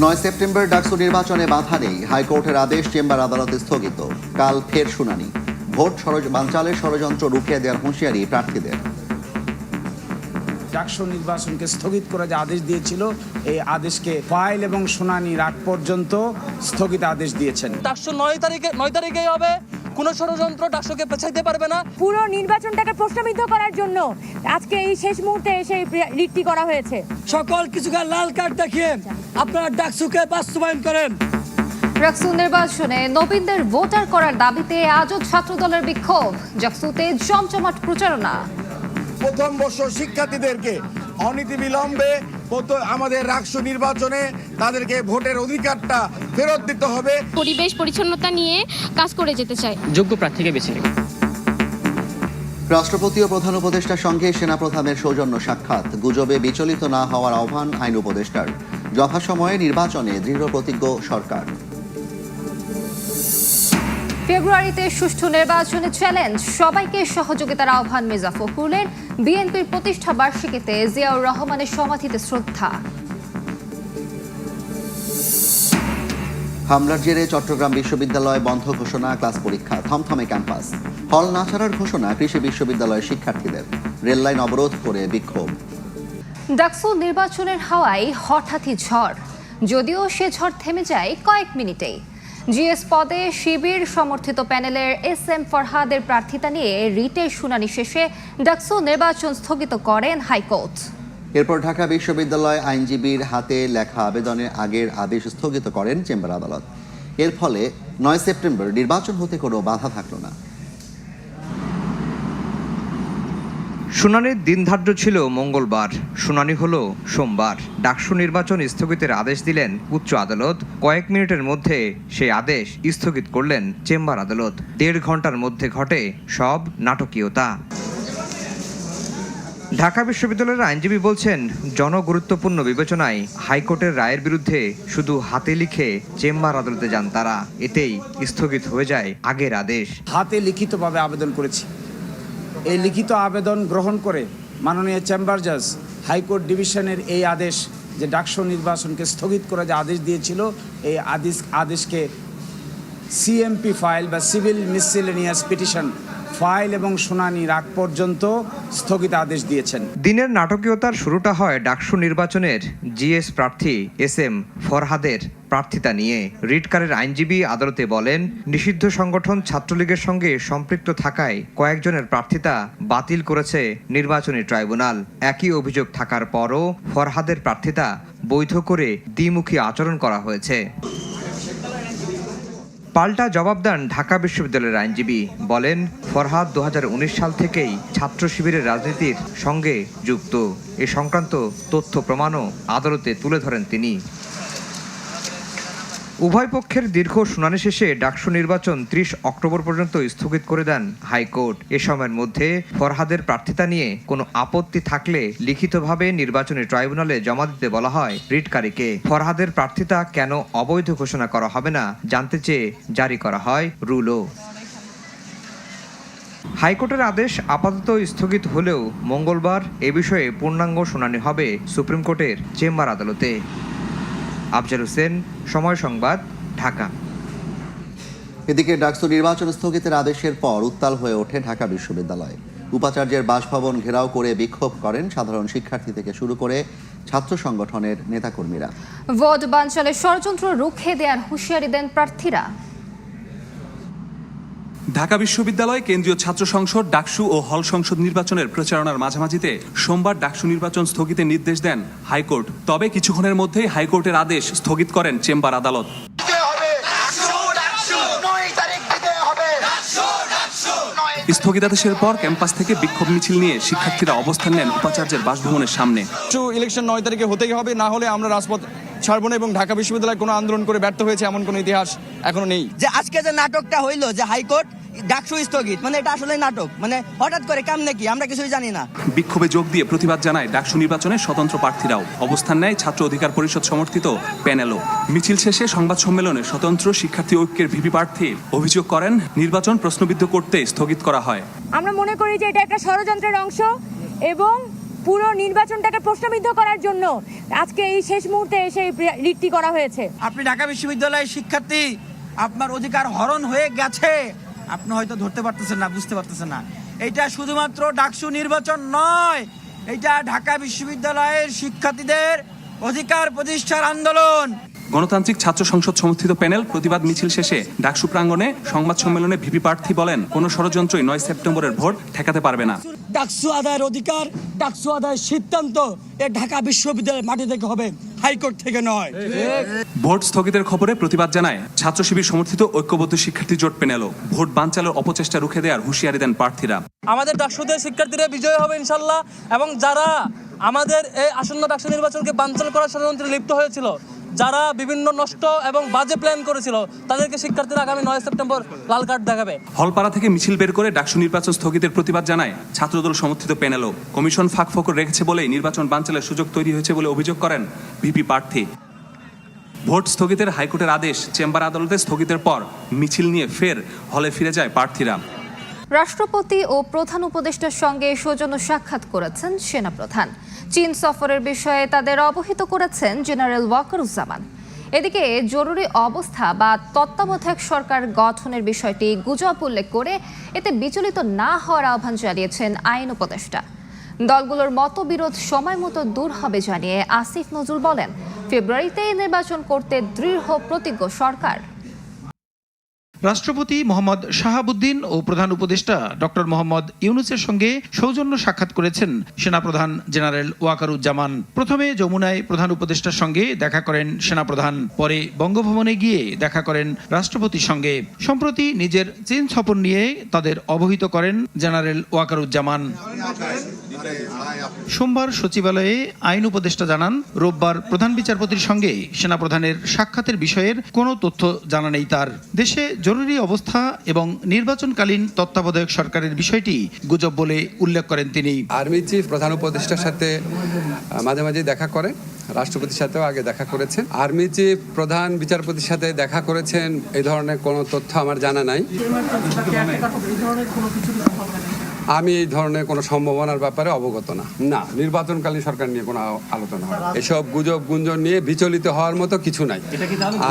নয় সেপ্টেম্বর ডাকসু নির্বাচনে বাধা নেই। হাইকোর্টের আদেশ চেম্বার আদালতে স্থগিত। কাল ফের শুনানি। ভোট সরজ বাঞ্চালের ষড়যন্ত্র রুখিয়ে দেওয়ার হুঁশিয়ারি প্রার্থীদের। ডাকসু নির্বাচনকে স্থগিত করে যে আদেশ দিয়েছিল এই আদেশকে ফাইল এবং শুনানি আগ পর্যন্ত স্থগিত আদেশ দিয়েছেন। ডাকসু নয় তারিখে নয় তারিখেই হবে। কোনো ষড়যন্ত্র ডাকসুকে পেছাইতে পারবে না। পুরো নির্বাচনটাকে প্রশ্নবিদ্ধ করার জন্য আজকে এই শেষ মুহূর্তে এসে এই রিটটি করা হয়েছে। সকল কিছুকে লাল কার্ড দেখিয়ে আপনারা ডাকসুকে বাস্তবায়ন করেন। ডাকসু নির্বাচনে নবীনদের ভোটার করার দাবিতে আজও ছাত্র দলের বিক্ষোভ। জাকসুতে জমজমাট প্রচারণা। প্রথম বর্ষ শিক্ষার্থীদেরকে অনীতি বিলম্বে আমাদের রাষ্ট্র নির্বাচনে তাদেরকে ভোটের অধিকারটা ফেরত দিতে হবে। পরিবেশ পরিচ্ছন্নতা নিয়ে কাজ করে যেতে চাই যোগ্য প্রার্থীকে বেছে নেব। রাষ্ট্রপতি ও প্রধান উপদেষ্টার সঙ্গে সেনাপ্রধানের সৌজন্য সাক্ষাৎ। গুজবে বিচলিত না হওয়ার আহ্বান আইন উপদেষ্টার। যথাসময়ে নির্বাচনে দৃঢ় প্রতিজ্ঞ সরকার। ফেব্রুয়ারিতে সুষ্ঠু নির্বাচনে চ্যালেঞ্জ সবাইকে সহযোগিতার আহ্বান মির্জা ফখরুলের। বিএনপির প্রতিষ্ঠা বার্ষিকীতে জিয়াউর রহমানের সমাধিতে শ্রদ্ধা। হামলার জেরে চট্টগ্রাম বিশ্ববিদ্যালয় বন্ধ ঘোষণা ক্লাস পরীক্ষা থমথমে ক্যাম্পাস। হল না ছাড়ার ঘোষণা কৃষি বিশ্ববিদ্যালয়ের শিক্ষার্থীদের। রেললাইন অবরোধ করে বিক্ষোভ। ডাকসু নির্বাচনের হাওয়ায় হঠাৎই ঝড়। যদিও সে ঝড় থেমে যায় কয়েক মিনিটেই। জিএস পদে শিবির সমর্থিত প্যানেলের এস এম ফরহাদের প্রার্থিতা নিয়ে রিটের শুনানি শেষে ডাকসু নির্বাচন স্থগিত করেন হাইকোর্ট। এরপর ঢাকা বিশ্ববিদ্যালয় আইনজীবীর হাতে লেখা আবেদনের আগের আদেশ স্থগিত করেন চেম্বার আদালত। এর ফলে নয় সেপ্টেম্বর নির্বাচন হতে কোনো বাধা থাকল না। শুনানির দিন ধার্য ছিল মঙ্গলবার। শুনানি হলো সোমবার। ডাকসু নির্বাচন স্থগিতের আদেশ দিলেন উচ্চ আদালত। কয়েক মিনিটের মধ্যে সেই আদেশ স্থগিত করলেন চেম্বার আদালত। দেড় ঘণ্টার মধ্যে ঘটে সব নাটকীয়তা। ঢাকা বিশ্ববিদ্যালয়ের আইনজীবী বলছেন, জনগুরুত্বপূর্ণ বিবেচনায় হাইকোর্টের রায়ের বিরুদ্ধে শুধু হাতে লিখে চেম্বার আদালতে যান তারা। এতেই স্থগিত হয়ে যায় আগের আদেশ। হাতে লিখিতভাবে আবেদন করেছি। এই লিখিত আবেদন গ্রহণ করে মাননীয় চেম্বার জাজ, হাইকোর্ট ডিভিশনের এই আদেশ, যে ডাকসু নির্বাচনকে স্থগিত করে যে আদেশ দিয়েছিল, এই আদেশ, আদেশকে সিএমপি ফাইল বা সিভিল মিসসেলেনিয়াস পিটিশন ফাইল এবং শুনানির আগ পর্যন্ত স্থগিত আদেশ দিয়েছেন। দিনের নাটকীয়তার শুরুটা হয় ডাকসু নির্বাচনের জিএস প্রার্থী এস এম ফরহাদের। প্রার্থিতা নিয়ে রিটকারের আইনজীবী আদালতে বলেন, নিষিদ্ধ সংগঠন ছাত্রলীগের সঙ্গে সম্পৃক্ত থাকায় কয়েকজনের প্রার্থিতা বাতিল করেছে নির্বাচনী ট্রাইব্যুনাল। একই অভিযোগ থাকার পরও ফরহাদের প্রার্থিতা বৈধ করে দ্বিমুখী আচরণ করা হয়েছে। পাল্টা জবাব দেন ঢাকা বিশ্ববিদ্যালয়ের আইনজীবী। বলেন, ফরহাদ দু হাজার উনিশ সাল থেকেই ছাত্র শিবিরের রাজনীতির সঙ্গে যুক্ত। এ সংক্রান্ত তথ্য প্রমাণও আদালতে তুলে ধরেন তিনি। উভয় পক্ষের দীর্ঘ শুনানি শেষে ডাকসু নির্বাচন ত্রিশ অক্টোবর পর্যন্ত স্থগিত করে দেন হাইকোর্ট। এ সময়ের মধ্যে ফরহাদের প্রার্থিতা নিয়ে কোনো আপত্তি থাকলে লিখিতভাবে নির্বাচনী ট্রাইব্যুনালে জমা দিতে বলা হয় রিটকারীকে। ফরহাদের প্রার্থিতা কেন অবৈধ ঘোষণা করা হবে না জানতে চেয়ে জারি করা হয় রুলও। হাইকোর্টের আদেশ আপাতত স্থগিত হলেও মঙ্গলবার এ বিষয়ে পূর্ণাঙ্গ শুনানি হবে সুপ্রিম কোর্টের চেম্বার আদালতে। আফজাল হোসেন সময় সংবাদ ঢাকা। এদিকে ডাকসু নির্বাচন স্থগিতের আদেশের পর উত্তাল হয়ে ওঠে ঢাকা বিশ্ববিদ্যালয়। উপাচার্যের বাসভবন ঘেরাও করে বিক্ষোভ করেন সাধারণ শিক্ষার্থী থেকে শুরু করে ছাত্র সংগঠনের নেতাকর্মীরা। ভোট বানচালে ষড়যন্ত্র রুখে দেওয়ার হুঁশিয়ারি দেন প্রার্থীরা। ঢাকা বিশ্ববিদ্যালয় কেন্দ্রীয় ছাত্র সংসদ ডাকসু ও হল সংসদ নির্বাচনের প্রচারণার মাঝামাঝিতে সোমবার ডাকসু নির্বাচন স্থগিতের নির্দেশ দেন হাইকোর্ট। তবে কিছুক্ষণের মধ্যেই হাইকোর্টের আদেশ স্থগিত করেন চেম্বার আদালত। স্থগিতাদেশের পর ক্যাম্পাস থেকে বিক্ষোভ মিছিল নিয়ে শিক্ষার্থীরা অবস্থান নেন উপাচার্যের বাসভবনের সামনে। ইলেকশন নয় তারিখে হতেই হবে না হলে আমরা রাজপথ ছাড়বো না এবং ঢাকা বিশ্ববিদ্যালয় কোনো আন্দোলন করে ব্যর্থ হয়েছে এমন কোনো ইতিহাস এখনও নেই। যে আজকে যে নাটকটা হইল যে হাইকোর্ট ডাকসু স্থগিত মানে এটা আসলে নাটক। মানে হঠাৎ করে কেমনে কি? আমরা কিছুই জানি না। বিক্ষোভে যোগ দিয়ে প্রতিবাদ জানায় ডাকসু নির্বাচনে স্বতন্ত্র প্রার্থীরাও। অবস্থান নেয় ছাত্র অধিকার পরিষদ সমর্থিত প্যানেলও। মিছিল শেষে সংবাদ সম্মেলনে স্বতন্ত্র শিক্ষার্থী ঐক্যের ভিপি প্রার্থী অভিযোগ করেন নির্বাচন প্রশ্নবিদ্ধ করতে স্থগিত করা হয়। আমরা মনে করি যে এটা একটা ষড়যন্ত্রের অংশ এবং পুরো নির্বাচনটাকে প্রশ্নবিদ্ধ করার জন্য আজকে এই শেষ মুহূর্তে এসে রিটটি করা হয়েছে। আপনি ঢাকা বিশ্ববিদ্যালয়ের শিক্ষার্থী, আপনার অধিকার হরণ হয়ে গেছে। আপনি হয়তো ধরতে পারতেছেন না, বুঝতে পারতেছেন না। এটা শুধুমাত্র ডাকসু নির্বাচন নয় এটা ঢাকা বিশ্ববিদ্যালয়ের শিক্ষার্থীদের অধিকার প্রতিষ্ঠার আন্দোলন। গণতান্ত্রিক ছাত্র সংসদ সমর্থিত প্যানেল প্রতিবাদ মিছিল শেষে ডাকসু প্রাঙ্গণে সংবাদ সম্মেলনে ভিপি প্রার্থী বলেন কোনো ষড়যন্ত্রই নয় সেপ্টেম্বরের ভোট ঠেকাতে পারবে না। ডাকসু আদায়ের অধিকার ডাকসু আদায়ের সিদ্ধান্ত এ ঢাকা বিশ্ববিদ্যালয়ের মাটি থেকে হবে হাইকোর্ট থেকে নয়। ভোট স্থগিতের খবরে প্রতিবাদ জানায় ছাত্র শিবির সমর্থিত ঐক্যবদ্ধ শিক্ষার্থী জোট প্যানেলও। ভোট বানচালের অপচেষ্টা রুখে দেওয়ার হুঁশিয়ারি দেন প্রার্থীরা। আমাদের ডাকসুদের শিক্ষার্থীরা বিজয় হবে ইনশাল্লাহ এবং যারা আমাদের এই আসন্ন ডাকসু নির্বাচনকে বানচাল করার ষড়যন্ত্রে লিপ্ত হয়েছিল যারা বিভিন্ন নষ্ট এবং বাজে প্ল্যান করেছিল, তাদেরকে শিক্ষার্থীরা আগামী নয় সেপ্টেম্বর লাল কার্ড দেখাবে। হলপাড়া থেকে মিছিল বের করে ডাকসু নির্বাচন স্থগিতের প্রতিবাদ জানায় ছাত্রদল সমর্থিত প্যানেলও। কমিশন ফাঁক ফকর রেখেছে বলেই নির্বাচন বানচালের সুযোগ তৈরি হয়েছে বলে অভিযোগ করেন ভিপি প্রার্থী। ভোট স্থগিতের হাইকোর্টের আদেশ চেম্বার আদালতে স্থগিতের পর মিছিল নিয়ে ফের হলে ফিরে যায় প্রার্থীরা। রাষ্ট্রপতি ও প্রধান উপদেষ্টার সঙ্গে সৌজন্য সাক্ষাৎ করেছেন সেনাপ্রধান। চীন সফরের বিষয়ে তাদের অবহিত করেছেন জেনারেল ওয়াকারুজ্জামান। এদিকে জরুরি অবস্থা বা তত্ত্বাবধায়ক সরকার গঠনের বিষয়টি গুজব উল্লেখ করে এতে বিচলিত না হওয়ার আহ্বান জানিয়েছেন আইন উপদেষ্টা। দলগুলোর মতবিরোধ সময় মতো দূর হবে জানিয়ে আসিফ নজরুল বলেন, ফেব্রুয়ারিতে নির্বাচন করতে দৃঢ় প্রতিজ্ঞ সরকার। রাষ্ট্রপতি মোহাম্মদ শাহাবুদ্দিন ও প্রধান উপদেষ্টা ডক্টর মোহাম্মদ ইউনুসের সঙ্গে সৌজন্য সাক্ষাৎ করেছেন সেনাপ্রধান জেনারেল ওয়াকারুজ্জামান। প্রথমে যমুনায় প্রধান উপদেষ্টার সঙ্গে দেখা করেন সেনাপ্রধান, পরে বঙ্গভবনে গিয়ে দেখা করেন রাষ্ট্রপতির সঙ্গে। সম্প্রতি নিজের চীন সফর নিয়ে তাদের অবহিত করেন জেনারেল ওয়াকারুজ্জামান। সোমবার সচিবালয়ে আইন উপদেষ্টা জানান, রোববার প্রধান বিচারপতির সঙ্গে সেনাপ্রধানের সাক্ষাতের বিষয়ের কোনো তথ্য জানা নেই তার। দেশে জরুরি অবস্থা এবং নির্বাচনকালীন তত্ত্বাবধায়ক সরকারের বিষয়টি গুজব বলে উল্লেখ করেন তিনি। আর্মি চিফ, প্রধান উপদেষ্টার সাথে মাঝে মাঝে দেখা করেন রাষ্ট্রপতির সাথেও আগে দেখা করেছেন আর্মি চিফ, প্রধান বিচারপতির সাথে দেখা করেছেন, এই ধরনের কোনো তথ্য আমার জানা নাই। আমি এই ধরনের কোনো সম্ভাবনার ব্যাপারে অবগত না। না নির্বাচনকালীন সরকার নিয়ে কোনো আলোচনা হয় এসব গুজব গুঞ্জন নিয়ে বিচলিত হওয়ার মতো কিছু নাই।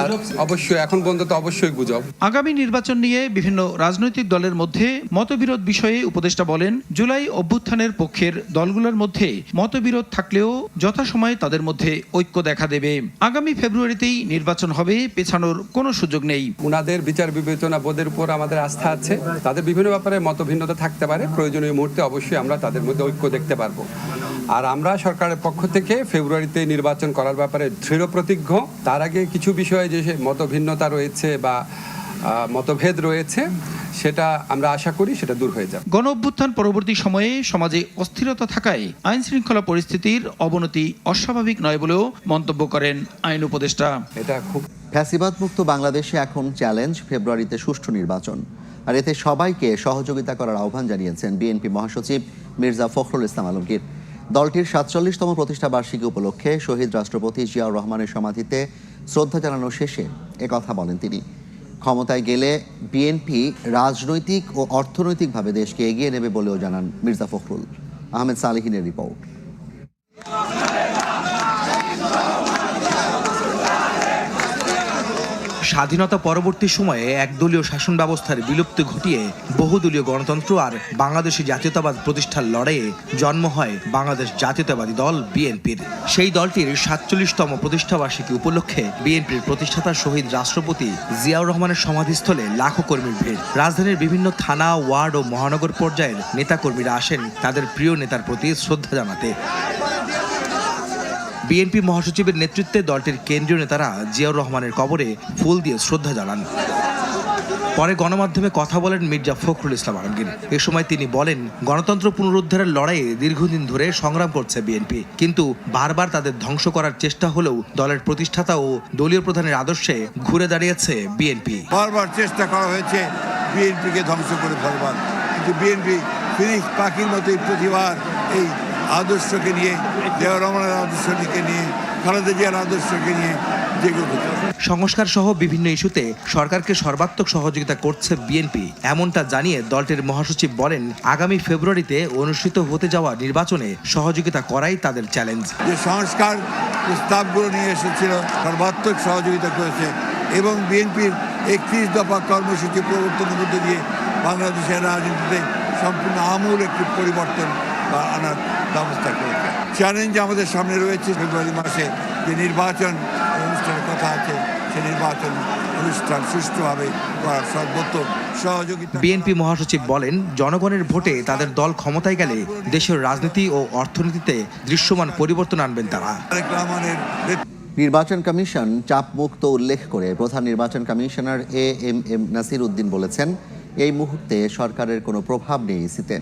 আর অবশ্যই এখন পর্যন্ত তো অবশ্যই গুজব। আগামী নির্বাচন নিয়ে বিভিন্ন রাজনৈতিক দলের মধ্যে মতবিরোধ বিষয়ে উপদেষ্টা বলেন জুলাই অভ্যুত্থানের পক্ষের দলগুলোর মধ্যে মতবিরোধ থাকলেও যথাসময়ে তাদের মধ্যে ঐক্য দেখা দেবে। আগামী ফেব্রুয়ারিতেই নির্বাচন হবে পেছানোর কোনো সুযোগ নেই। উনাদের বিচার বিবেচনা বোধের উপর আমাদের আস্থা আছে। তাদের বিভিন্ন ব্যাপারে মতভিন্নতা থাকতে পারে। প্রয়োজনীয় মুহূর্তে অবশ্যই আমরা তাদের মধ্যে ঐক্য দেখতে পারব। আর আমরা সরকারের পক্ষ থেকে ফেব্রুয়ারিতে নির্বাচন করার ব্যাপারে দৃঢ় প্রতিজ্ঞ। তার আগে কিছু বিষয়ে যে মতভিন্নতা রয়েছে বা মতভেদ রয়েছে সেটা আমরা আশা করি সেটা দূর হয়ে যাবে। গণ অভ্যুত্থান পরবর্তী সময়ে সমাজে অস্থিরতা থাকায় আইন শৃঙ্খলা পরিস্থিতির অবনতি অস্বাভাবিক নয় বলেও মন্তব্য করেন আইন উপদেষ্টা। এটা খুব ফ্যাসিবাদ মুক্ত বাংলাদেশে এখন চ্যালেঞ্জ ফেব্রুয়ারিতে সুষ্ঠু নির্বাচন। আর এতে সবাইকে সহযোগিতা করার আহ্বান জানিয়েছেন বিএনপি মহাসচিব মির্জা ফখরুল ইসলাম আলমগীর। দলটির সাতচল্লিশতম প্রতিষ্ঠা বার্ষিকী উপলক্ষে শহীদ রাষ্ট্রপতি জিয়াউর রহমানের সমাধিতে শ্রদ্ধা জানানো শেষে একথা বলেন তিনি। ক্ষমতায় গেলে বিএনপি রাজনৈতিক ও অর্থনৈতিকভাবে দেশকে এগিয়ে নেবে বলেও জানান মির্জা ফখরুল। আহমেদ সালেহিনের রিপোর্ট। স্বাধীনতা পরবর্তী সময়ে একদলীয় শাসন ব্যবস্থার বিলুপ্তি ঘটিয়ে বহুদলীয় গণতন্ত্র আর বাংলাদেশি জাতীয়তাবাদ প্রতিষ্ঠার লড়াইয়ে জন্ম হয় বাংলাদেশ জাতীয়তাবাদী দল বিএনপির। সেই দলটির সাতচল্লিশতম প্রতিষ্ঠাবার্ষিকী উপলক্ষে বিএনপির প্রতিষ্ঠাতা শহীদ রাষ্ট্রপতি জিয়াউর রহমানের সমাধিস্থলে লাখো কর্মীর ভিড়। রাজধানীর বিভিন্ন থানা, ওয়ার্ড ও মহানগর পর্যায়ের নেতাকর্মীরা আসেন তাদের প্রিয় নেতার প্রতি শ্রদ্ধা জানাতে। বিএনপি মহাসচিবের নেতৃত্বে দলটির কেন্দ্রীয় নেতারা জিয়াউর রহমানের কবরে ফুল দিয়ে শ্রদ্ধা জানান। পরে গণমাধ্যমে কথা বলেন মির্জা ফখরুল ইসলাম আলমগীর। এ সময় তিনি বলেন, গণতন্ত্র পুনরুদ্ধারের লড়াইয়ে দীর্ঘদিন ধরে সংগ্রাম করছে বিএনপি। কিন্তু বারবার তাদের ধ্বংস করার চেষ্টা হলেও দলের প্রতিষ্ঠাতা ও দলীয় প্রধানের আদর্শে ঘুরে দাঁড়িয়েছে বিএনপি। বারবার চেষ্টা করা হয়েছে বিএনপিকে ধ্বংস করে ফেলবার। কিন্তু বিএনপি ফিনিক্স পাখির মতোই প্রতিবার এই আদর্শকে নিয়ে দেওয়া রহমানের আদর্শকে নিয়ে খালেদা জিয়ার আদর্শকে নিয়ে সংস্কার সহ বিভিন্ন ইস্যুতে সরকারকে সর্বাত্মক সহযোগিতা করছে বিএনপি। এমনটা জানিয়ে দলটির মহাসচিব বলেন আগামী ফেব্রুয়ারিতে অনুষ্ঠিত হতে যাওয়া নির্বাচনে সহযোগিতা করাই তাদের চ্যালেঞ্জ। যে সংস্কার প্রস্তাবগুলো নিয়ে এসেছিল সর্বাত্মক সহযোগিতা করেছে এবং বিএনপির একত্রিশ দফা কর্মসূচি প্রবর্তনের মধ্যে দিয়ে বাংলাদেশের রাজনীতিতে সম্পূর্ণ আমূল একটি পরিবর্তন বা আনার ব্যবস্থা করেছে। চ্যালেঞ্জ আমাদের সামনে রয়েছে। ফেব্রুয়ারি মাসে যে নির্বাচন অনুষ্ঠানের কথা আছে সে নির্বাচন অনুষ্ঠান সুষ্ঠুভাবে করার সহযোগিতা বিএনপি মহাসচিব বলেন জনগণের ভোটে তাদের দল ক্ষমতায় গেলে দেশের রাজনীতি ও অর্থনীতিতে দৃশ্যমান পরিবর্তন আনবেন তারা। নির্বাচন কমিশন চাপ মুক্ত উল্লেখ করে প্রধান নির্বাচন commissioner A M M Nasir Uddin বলেছেন এই মুহূর্তে সরকারের কোনো প্রভাব নেই ইসিতে।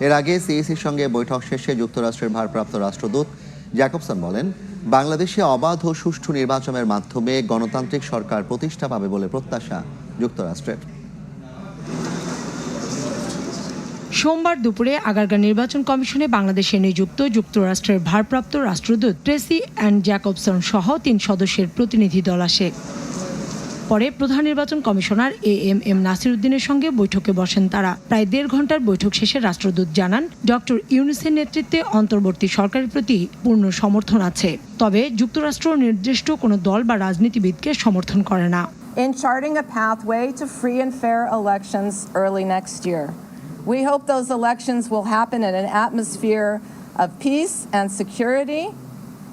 এর আগে সিইসির সঙ্গে বৈঠক শেষে যুক্তরাষ্ট্রের ভারপ্রাপ্ত রাষ্ট্রদূত জ্যাকবসন বলেন, বাংলাদেশে অবাধ ও সুষ্ঠু নির্বাচনের মাধ্যমে গণতান্ত্রিক সরকার প্রতিষ্ঠা পাবে বলে প্রত্যাশা যুক্তরাষ্ট্রের। সোমবার দুপুরে আগারগাঁ নির্বাচন কমিশনে বাংলাদেশে নিযুক্ত যুক্তরাষ্ট্রের ভারপ্রাপ্ত রাষ্ট্রদূত ট্রেসি অ্যান্ড জ্যাকবসন সহ তিন সদস্যের প্রতিনিধি দল আসে। পরে প্রধান নির্বাচন কমিশনার এ এম এম নাসিরুদ্দিনের সঙ্গে বৈঠকে বসেন তারা প্রায় দেড় ঘণ্টার বৈঠক শেষে রাষ্ট্রদূত জানান ডক্টর ইউনুসের নেতৃত্বে অন্তর্বর্তী সরকারের প্রতি পূর্ণ সমর্থন আছে তবে যুক্তরাষ্ট্র নির্দিষ্ট কোনো দল বা রাজনীতিবিদকে সমর্থন করে না in charting a pathway to free and fair elections early next year. We hope those elections will happen in an atmosphere of peace and security,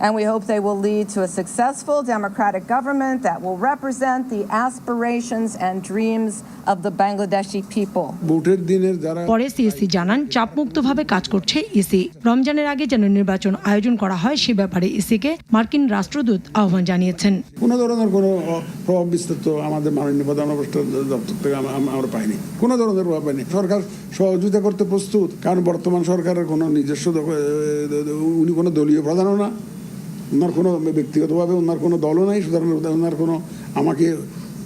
and we hope they will lead to a successful democratic government that will represent the aspirations and dreams of the Bangladeshi people. পরে CSC জানান চাপমুক্তভাবে কাজ করছে EC. রমজানের আগে যেন নির্বাচন আয়োজন করা হয় সে ব্যাপারে ইসিকে মার্কিন রাষ্ট্রদূত আহ্বান জানিয়েছেন। কোনো ধরনের কোনো প্রভাব বিস্তার তো আমাদের মাননীয় প্রধান দপ্তর থেকে আম- আম- আমরা পাইনি। কোনো ধরনের প্রভাব পাইনি। সরকার সহযোগিতা করতে প্রস্তুত কারণ বর্তমান সরকারের কোনো নিজস্ব উনি কোনো দলীয় প্রধানও না। ওনার কোনো ব্যক্তিগতভাবে ওনার কোনো দলও নাই সুতরাং ওনার কোনো আমাকে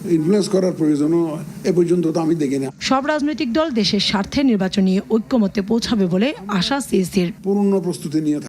ইনফ্লুয়েন্স করার প্রয়োজনও এ পর্যন্ত তো আমি দেখি না সব রাজনৈতিক দল দেশের স্বার্থে নির্বাচন নিয়ে ঐক্যমত্যে পৌঁছাবে বলে আশা সিএসির। পূর্ণ প্রস্তুতি নিয়ে